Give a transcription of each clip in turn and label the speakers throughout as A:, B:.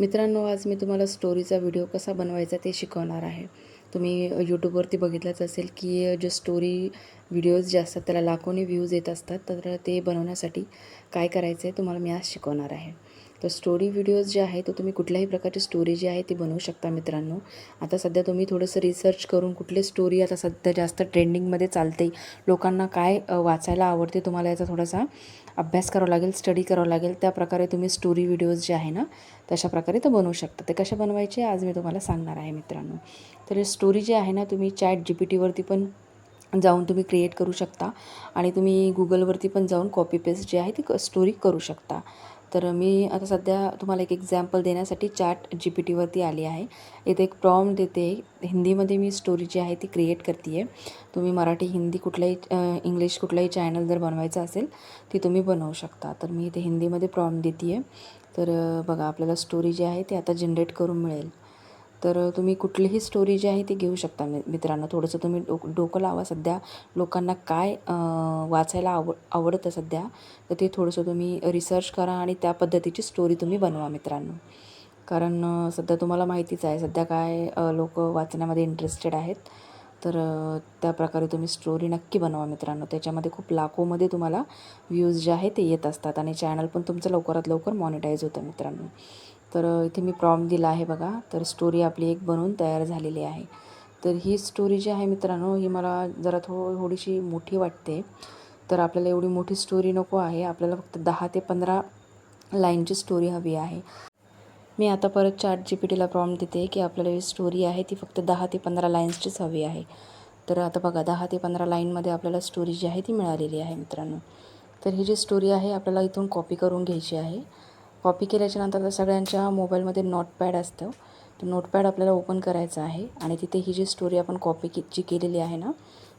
A: मित्रांनो आज मी तुम्हाला स्टोरीचा व्हिडिओ कसा बनवायचा ते शिकवणार आहे. तुम्ही यूट्यूबवरती बघितलंच असेल की जे स्टोरी व्हिडिओज जे असतात त्याला लाखोनी व्ह्यूज येत असतात तर ते बनवण्यासाठी काय करायचं आहे तुम्हाला मी आज शिकवणार आहे. तर स्टोरी व्हिडिओज जे आहे तर तुम्ही कुठल्याही प्रकारची स्टोरी जी आहे ती बनवू शकता मित्रांनो. आता सध्या तुम्ही थोडंसं रिसर्च करून कुठली स्टोरी आता सध्या जास्त ट्रेंडिंगमध्ये चालते लोकांना काय वाचायला आवडते तुम्हाला याचा थोडासा अभ्यास करावा लागेल स्टडी करावं लागेल त्या प्रकारे तुम्ही स्टोरी व्हिडिओज जे आहे ना तशा प्रकारे तर बनवू शकता. ते कशा बनवायचे आज मी तुम्हाला सांगणार आहे मित्रांनो. तर स्टोरी जी आहे ना तुम्ही चॅट जी पी टीवरती पण जाऊन तुम्ही क्रिएट करू शकता आणि तुम्ही गुगलवरती पण जाऊन कॉपी पेस्ट जी आहे ती क स्टोरी करू शकता. तर मी आता सध्या तुम्हाला एक एक्झाम्पल देण्यासाठी चॅट जी पी टीवरती आली आहे. इथे एक प्रॉम देते. हिंदीमध्ये मी स्टोरी जी आहे ती क्रिएट करते आहे तुम्ही मराठी हिंदी कुठलाही इंग्लिश कुठलाही चॅनल जर बनवायचं असेल ती तुम्ही बनवू शकता. तर मी इथे हिंदीमध्ये प्रॉम देते आहे तर बघा आपल्याला स्टोरी जी आहे ती आता जनरेट करून मिळेल. तर तुम्ही कुठलीही स्टोरी जी आहे ती घेऊ शकता मि मित्रांनो. थोडंसं तुम्ही डोक डोकं लावा सध्या. लोकांना काय वाचायला आव आवडतं सध्या तर ते थोडंसं तुम्ही रिसर्च करा आणि त्या पद्धतीची स्टोरी तुम्ही बनवा मित्रांनो. कारण सध्या तुम्हाला माहितीच आहे सध्या काय लोक वाचण्यामध्ये इंटरेस्टेड आहेत. तर त्या प्रकारे तुम्ही स्टोरी नक्की बनवा मित्रांनो. त्याच्यामध्ये खूप लाखोमध्ये तुम्हाला व्ह्यूज जे आहे ते येत असतात आणि चॅनल पण तुमचं लवकरात लवकर मॉनिटाईज होतं मित्रांनो. तर इथे मी प्रॉम दिला आहे बघा. तर स्टोरी आपली एक बनवून तयार झालेली आहे. तर ही स्टोरी जी आहे मित्रांनो ही मला जरा थो थोडीशी मोठी वाटते. तर आपल्याला एवढी मोठी स्टोरी नको आहे. आपल्याला फक्त दहा ते पंधरा लाईनची स्टोरी हवी आहे. मी आता परत चार जी पी टीला प्रॉम देते की आपल्याला ही स्टोरी आहे ती फक्त दहा ते पंधरा लाईन्सचीच हवी आहे. तर आता बघा दहा ते पंधरा लाईनमध्ये आपल्याला स्टोरी जी आहे ती मिळालेली आहे मित्रांनो. तर ही जी स्टोरी आहे आपल्याला इथून कॉपी करून घ्यायची आहे. कॉपी केल्याच्यानंतर आता सगळ्यांच्या मोबाईलमध्ये नोटपॅड असतं. तर नोटपॅड आपल्याला ओपन करायचं आहे आणि तिथे ही जी स्टोरी आपण कॉपी की जी केलेली आहे ना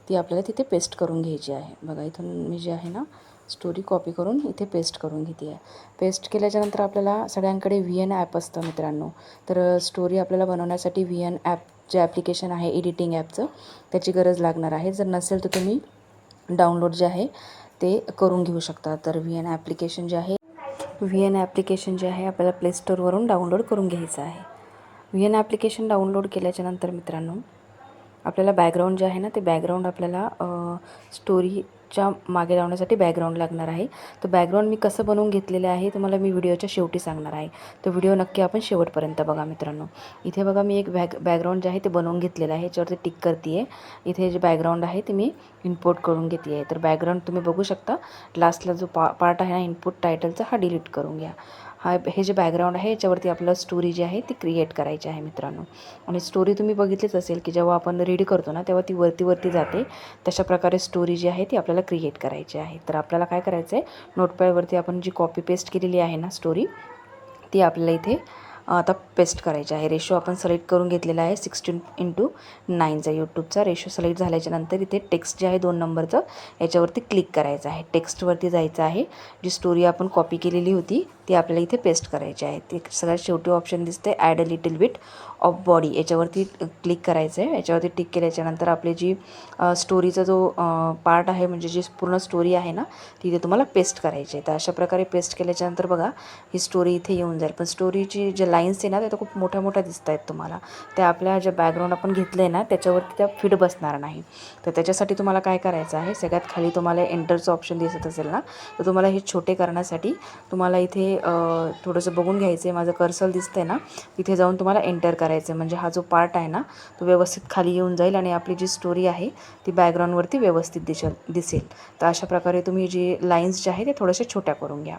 A: ती आपल्याला तिथे पेस्ट करून घ्यायची आहे. बघा इथून मी जी आहे ना स्टोरी कॉपी करून इथे पेस्ट करून घेते आहे. पेस्ट केल्याच्यानंतर आपल्याला सगळ्यांकडे व्ही एन ॲप असतं मित्रांनो. तर स्टोरी आपल्याला बनवण्यासाठी व्ही एन ॲप जे ॲप्लिकेशन आहे एडिटिंग ॲपचं त्याची गरज लागणार आहे. जर नसेल तर तुम्ही डाउनलोड जे आहे ते करून घेऊ शकता. तर व्ही एन ॲप्लिकेशन जे आहे व्ही एन ॲप्लिकेशन जे आहे आपल्याला प्लेस्टोरवरून डाउनलोड करून घ्यायचं आहे. व्ही एन ॲप्लिकेशन डाउनलोड केल्याच्यानंतर मित्रांनो आपल्याला बॅकग्राऊंड जे आहे ना ते बॅकग्राऊंड आपल्याला स्टोरी च्या मागे लावण्यासाठी बॅकग्राऊंड लागणार आहे. तर बॅकग्राऊंड मी कसं बनवून घेतलेलं आहे तुम्हाला मी व्हिडिओच्या शेवटी सांगणार आहे. तो व्हिडिओ नक्की आपण शेवटपर्यंत बघा मित्रांनो. इथे बघा मी एक बॅक बॅकग्राऊंड जे आहे ते बनवून घेतलेलं आहे याच्यावरती टिक करते आहे इथे जे बॅकग्राऊंड आहे ते मी इम्पोर्ट करून घेते आहे तर बॅकग्राऊंड तुम्ही बघू शकता. लास्टला जो पा पार्ट आहे ना इनपुट टायटलचा हा डिलीट करून घ्या. हा हे जे बॅकग्राऊंड आहे याच्यावरती आपल्याला स्टोरी जी आहे ती क्रिएट करायची आहे मित्रांनो. आणि स्टोरी तुम्ही बघितलीच असेल की जेव्हा आपण रीड करतो ना तेव्हा ती वरती वरती जाते. तशा प्रकारे स्टोरी जी आहे ती आपल्याला क्रिएट करायची आहे. तर आपल्याला काय करायचं आहे नोटपॅडवरती आपण जी कॉपी पेस्ट केलेली आहे ना स्टोरी ती आपल्याला इथे आता पेस्ट करायची आहे. रेशो आपण सिलेक्ट करून घेतलेला आहे सिक्स्टीन इंटू नाईनचा यूट्यूबचा रेशो सिलेक्ट झाल्याच्यानंतर इथे टेक्स्ट जे आहे दोन नंबरचं याच्यावरती क्लिक करायचं आहे. टेक्स्टवरती जायचं आहे. जी स्टोरी आपण कॉपी केलेली होती ती आपल्याला इथे पेस्ट करायची आहे. ते सगळ्यात शेवटी ऑप्शन दिसते add a little bit of body याच्यावरती क्लिक करायचं आहे. याच्यावरती टिक केल्याच्यानंतर आपली जी स्टोरीचा जो पार्ट आहे म्हणजे जी पूर्ण स्टोरी आहे ना ती इथे तुम्हाला पेस्ट करायची आहे. तर अशा प्रकारे पेस्ट केल्याच्यानंतर बघा ही स्टोरी इथे येऊन जाईल. पण स्टोरीची जे लाईन्स आहे ना त्या खूप मोठ्या मोठ्या दिसत आहेत तुम्हाला. त्या आपल्या ज्या बॅकग्राऊंड आपण घेतलं आहे ना त्याच्यावरती त्या फिट बसणार नाही. तर त्याच्यासाठी तुम्हाला काय करायचं आहे सगळ्यात खाली तुम्हाला एंटरचं ऑप्शन दिसत असेल ना तर तुम्हाला हे छोटे करण्यासाठी तुम्हाला इथे थोडंसं बघून घ्यायचं आहे माझं कर्सल दिसतं आहे ना तिथे जाऊन तुम्हाला एंटर करायचं आहे म्हणजे हा जो पार्ट आहे ना तो व्यवस्थित खाली येऊन जाईल आणि आपली जी स्टोरी आहे ती बॅकग्राऊंडवरती व्यवस्थित दिसेल दिसेल. तर अशा प्रकारे तुम्ही जी लाईन्स जे आहे ते थोड्याशा छोट्या करून घ्या.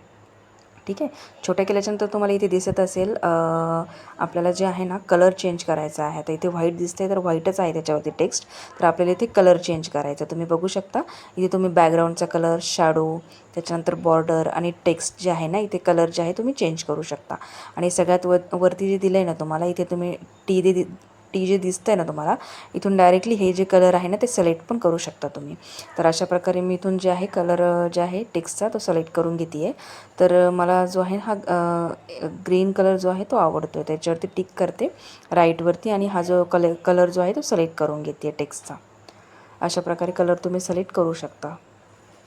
A: ठीक आहे? छोट्या केल्याच्यानंतर तुम्हाला इथे दिसत असेल आपल्याला जे आहे ना कलर चेंज करायचा आहे. तर इथे व्हाईट दिसते तर व्हाईटच आहे त्याच्यावरती टेक्स्ट तर आपल्याला इथे कलर चेंज करायचा. तुम्ही बघू शकता इथे तुम्ही बॅकग्राऊंडचा कलर शॅडो त्याच्यानंतर बॉर्डर आणि टेक्स्ट जे आहे ना इथे कलर जे आहे तुम्ही चेंज करू शकता. आणि सगळ्यात वर वरती जे दिलं आहे ना तुम्हाला इथे तुम्ही टी दे टी जे दिसतं आहे ना तुम्हाला इथून डायरेक्टली हे जे कलर आहे ना ते सिलेक्ट पण करू शकता तुम्ही. तर अशा प्रकारे मी इथून जे आहे कलर जे आहे टेक्स्टचा तो सिलेक्ट करून घेते आहे तर मला जो आहे हा ग्रीन कलर जो आहे तो आवडतो आहे त्याच्यावरती टिक करते राईटवरती आणि हा जो कलर कलर जो आहे तो सिलेक्ट करून घेते आहे टेक्स्टचा अशा प्रकारे कलर तुम्ही सिलेक्ट करू शकता.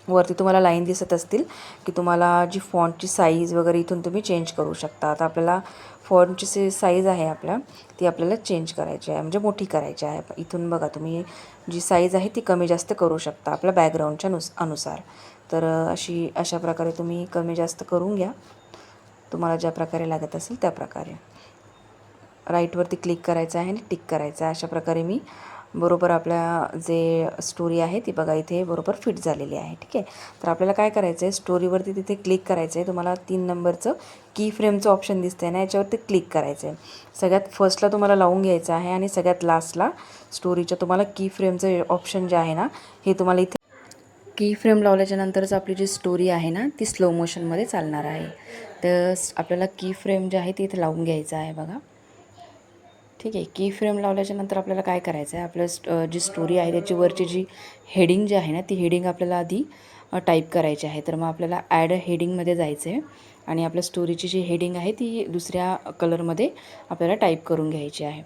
A: वरती तुम्हाला लाईन दिसत असतील की तुम्हाला जी फॉन्टची साईज वगैरे इथून तुम्ही चेंज करू शकता. आता आपल्याला फॉन्टची जी साईज आहे आपल्या ती आपल्याला चेंज करायची आहे. म्हणजे मोठी करायची आहे. इथून बघा तुम्ही जी साईज आहे ती कमी जास्त करू शकता आपल्या बॅकग्राऊंडच्या नुस अनुसार. तर अशी अशा प्रकारे तुम्ही कमी जास्त करून घ्या. तुम्हाला ज्या प्रकारे लागत असेल त्या प्रकारे. राईटवरती क्लिक करायचं आहे आणि टिक करायचं आहे. अशा प्रकारे मी बरोबर आपल्या जे स्टोरी आहे ती बघा इथे बरोबर फिट झालेली आहे ठीक आहे? तर आपल्याला काय करायचं आहे स्टोरीवरती तिथे क्लिक करायचं आहे तुम्हाला तीन नंबरचं की फ्रेमचं ऑप्शन दिसतं आहे ना याच्यावरती क्लिक करायचं आहे सगळ्यात फर्स्टला तुम्हाला लावून घ्यायचं आहे आणि सगळ्यात लास्टला स्टोरीच्या तुम्हाला की फ्रेमचं ऑप्शन जे आहे ना हे तुम्हाला इथे की फ्रेम लावल्याच्या नंतरच आपली जी स्टोरी आहे ना ती स्लो मोशनमध्ये चालणार आहे. तर आपल्याला की फ्रेम जे आहे ते इथे लावून घ्यायचं आहे बघा. ठीक आहे. की फ्रेम लावल्याच्या नंतर आपल्याला काय करायचं आहे आपलं स्ट जी स्टोरी आहे त्याची वरची जी हेडिंग जी आहे ना ती हेडिंग आपल्याला आधी टाईप करायची आहे. तर मग आपल्याला ॲड हेडिंगमध्ये जायचं आहे आणि आपल्या स्टोरीची जी हेडिंग आहे ती दुसऱ्या कलरमध्ये आपल्याला टाईप करून घ्यायची आहे.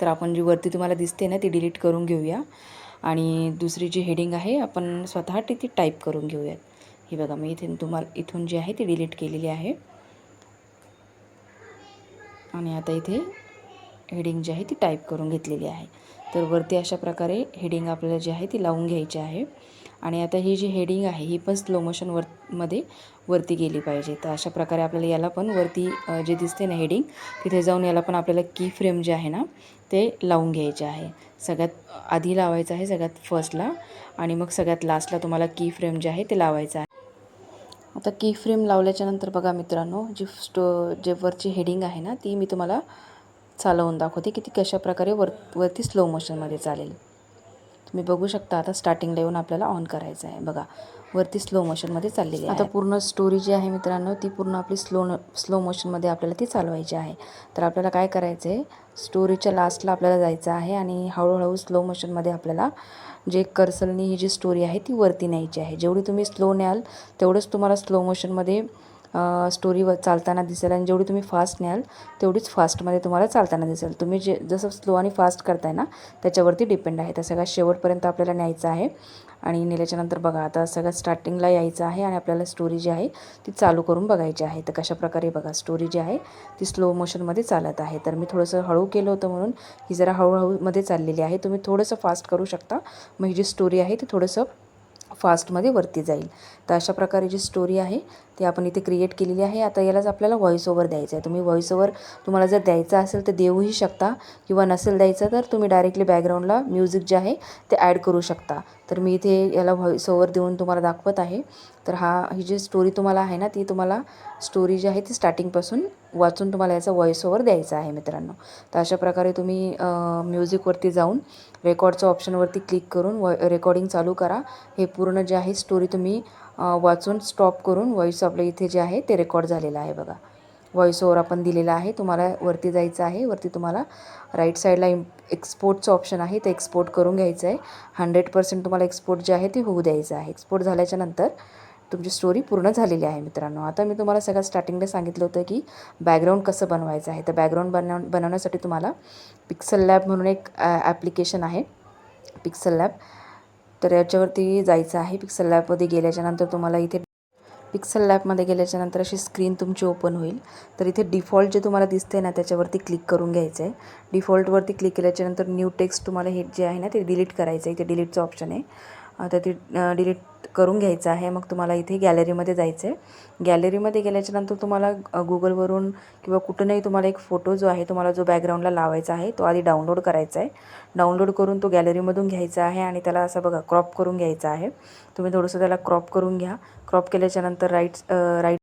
A: तर आपण जी वरती तुम्हाला दिसते ना ती डिलीट करून घेऊया आणि दुसरी जी हेडिंग आहे आपण स्वतः ती ती टाईप करून घेऊयात. ही बघा मी इथे तुम्हाला इथून जी आहे ती डिलीट केलेली आहे. आणि आता इथे हेडिंग जी आहे ती टाईप करून घेतलेली आहे. तर वरती अशा प्रकारे हेडिंग आपल्याला जी आहे ती लावून घ्यायची आहे. आणि आता ही जी हेडिंग आहे ही पण स्लो मोशन वर मध्ये वरती गेली पाहिजे. तर अशा प्रकारे आपल्याला याला पण वरती जे दिसते ना हेडिंग तिथे जाऊन याला पण आपल्याला की फ्रेम जे आहे ना ते लावून घ्यायचे आहे. सगळ्यात आधी लावायचं आहे सगळ्यात फर्स्टला आणि मग सगळ्यात लास्टला तुम्हाला की फ्रेम जे आहे ते लावायचं आहे. आता की फ्रेम लावल्याच्यानंतर बघा मित्रांनो जी स्टो जे वरची हेडिंग आहे ना ती मी तुम्हाला चालवून दाखवते की ती कशा प्रकारे वर वरती स्लो मोशनमध्ये चालेल. तुम्ही बघू शकता आता स्टार्टिंगला येऊन आपल्याला ऑन करायचं आहे. बघा वरती स्लो मोशनमध्ये चाललेली आहे. आता पूर्ण स्टोरी जी आहे मित्रांनो ती पूर्ण आपली स्लो स्लो मोशनमध्ये आपल्याला ती चालवायची आहे. तर आपल्याला काय करायचं आहे स्टोरीच्या लास्टला आपल्याला जायचं आहे आणि हळूहळू स्लो मोशनमध्ये आपल्याला जे कर्सलनी ही जी स्टोरी आहे ती वरती न्यायची आहे. जेवढी तुम्ही स्लो न्याल तेवढंच तुम्हाला स्लो मोशनमध्ये स्टोरीवर चालताना दिसेल आणि जेवढी तुम्ही फास्ट न्याल तेवढीच फास्टमध्ये तुम्हाला चालताना दिसेल. तुम्ही जे जसं स्लो आणि फास्ट करताय ना त्याच्यावरती डिपेंड आहे. तर सगळ्या शेवटपर्यंत आपल्याला न्यायचं आहे. आणि नेल्याच्यानंतर बघा आता सगळ्यात स्टार्टिंगला यायचं आहे आणि आपल्याला स्टोरी जी आहे ती चालू करून बघायची आहे. तर कशाप्रकारे बघा स्टोरी जी आहे ती स्लो मोशनमध्ये चालत आहे. तर मी थोडंसं हळू केलं होतं म्हणून ही जरा हळूहळूमध्ये चाललेली आहे. तुम्ही थोडंसं फास्ट करू शकता. मग ही जी स्टोरी आहे ती थोडंसं फास्टमध्ये वरती जाईल. तर अशा प्रकारे जी स्टोरी आहे ती आपण इथे क्रिएट केलेली आहे. आता यालाच आपल्याला व्हॉइस ओवर द्यायचं आहे. तुम्ही व्हॉइस ओवर तुम्हाला जर द्यायचं असेल तर देऊही शकता किंवा नसेल द्यायचं तर तुम्ही डायरेक्टली बॅकग्राऊंडला म्युझिक जे आहे ते ॲड करू शकता. तर मी इथे याला व्हॉइस ओवर देऊन तुम्हाला दाखवत आहे. तर हा ही जी स्टोरी तुम्हाला आहे ना ती तुम्हाला स्टोरी जी आहे ती स्टार्टिंगपासून वाचून तुम्हाला याचा व्हॉइस ओवर द्यायचा आहे मित्रांनो. तर अशा प्रकारे तुम्ही म्युझिकवरती जाऊन रेकॉर्डचं ऑप्शनवरती क्लिक करून व रेकॉर्डिंग चालू करा. हे पूर्ण जे आहे स्टोरी तुम्ही वाचून स्टॉप करून व्हॉईस आपलं इथे जे आहे ते रेकॉर्ड झालेलं आहे बघा. व्हॉईस ओवर आपण दिलेला आहे. तुम्हाला वरती जायचं आहे. वरती तुम्हाला राईट साईडला इम एक्सपोर्टचं ऑप्शन आहे. ते एक्सपोर्ट करून घ्यायचं आहे. हंड्रेड पर्सेंट तुम्हाला एक्सपोर्ट जे आहे ते होऊ द्यायचं आहे. एक्सपोर्ट झाल्याच्यानंतर तुमची स्टोरी पूर्ण झालेली आहे मित्रांनो. आता मी तुम्हाला सगळ्यात स्टार्टिंगला सांगितलं होतं की बॅकग्राऊंड कसं बनवायचं आहे. तर बॅकग्राऊंड बनव बनवण्यासाठी तुम्हाला पिक्सल लॅब म्हणून एक ॲप्लिकेशन आहे. पिक्सल लॅब तर याच्यावरती जायचं आहे पिक्सल लॅबमध्ये गेल्याच्यानंतर तुम्हाला इथे पिक्सल लॅबमध्ये गेल्याच्यानंतर अशी स्क्रीन तुमची ओपन होईल. तर इथे डिफॉल्ट जे तुम्हाला दिसते ना त्याच्यावरती क्लिक करून घ्यायचं आहे डिफॉल्टवरती क्लिक केल्याच्यानंतर न्यू टेक्स्ट तुम्हाला हे जे आहे ना ते डिलीट करायचं आहे इथे डिलीटचं ऑप्शन आहे. आता ती डिलीट करून घ्यायचं आहे. मग तुम्हाला इथे गॅलरीमध्ये जायचं आहे गॅलरीमध्ये गेल्याच्यानंतर तुम्हाला गुगलवरून किंवा कुठूनही तुम्हाला एक फोटो जो आहे तुम्हाला जो बॅकग्राऊंडला लावायचा आहे तो आधी डाउनलोड करायचा आहे डाउनलोड करून तो गॅलरीमधून घ्यायचा आहे आणि त्याला असं बघा क्रॉप करून घ्यायचा आहे. तुम्ही थोडंसं त्याला क्रॉप करून घ्या. क्रॉप केल्याच्यानंतर राईट राईट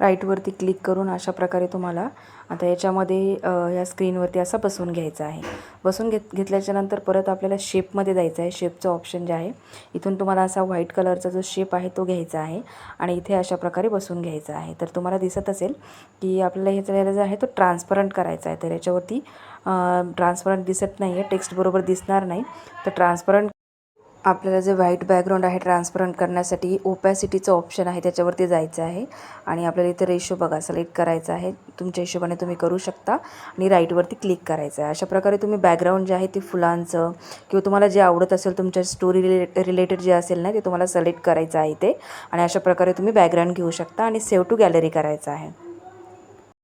A: राईटवरती क्लिक करून अशा प्रकारे तुम्हाला आता याच्यामध्ये ह्या या स्क्रीनवरती असं बसवून घ्यायचं आहे. बसून घेत घेतल्याच्यानंतर परत आपल्याला शेपमध्ये जायचं आहे. शेपचं ऑप्शन जे आहे इथून तुम्हाला असा व्हाईट कलरचा जो शेप आहे तो घ्यायचा आहे आणि इथे अशा प्रकारे बसून घ्यायचा आहे. तर तुम्हाला दिसत असेल की आपल्याला ह्याचा जो आहे तो ट्रान्सपरंट करायचा आहे. तर याच्यावरती ट्रान्सपरंट दिसत नाही आहे टेक्स्ट बरोबर दिसणार नाही. तर ट्रान्सपरंट आपल्याला जे व्हाईट बॅकग्राऊंड आहे ट्रान्सपरंट करण्यासाठी ओपॅसिटीचं ऑप्शन आहे त्याच्यावरती जायचं आहे. आणि आपल्याला इथे रेशो बघा सिलेक्ट करायचा आहे. तुमच्या हिशोबाने तुम्ही करू शकता. आणि राईटवरती क्लिक करायचं आहे. अशा प्रकारे तुम्ही बॅकग्राऊंड जे आहे ते फुलांचं किंवा तुम्हाला जे आवडत असेल तुमच्या स्टोरी रिले रिलेटेड जे असेल ना ते तुम्हाला सिलेक्ट करायचं आहे ते आणि अशा प्रकारे तुम्ही बॅकग्राऊंड घेऊ शकता आणि सेव्ह टू गॅलरी करायचं आहे.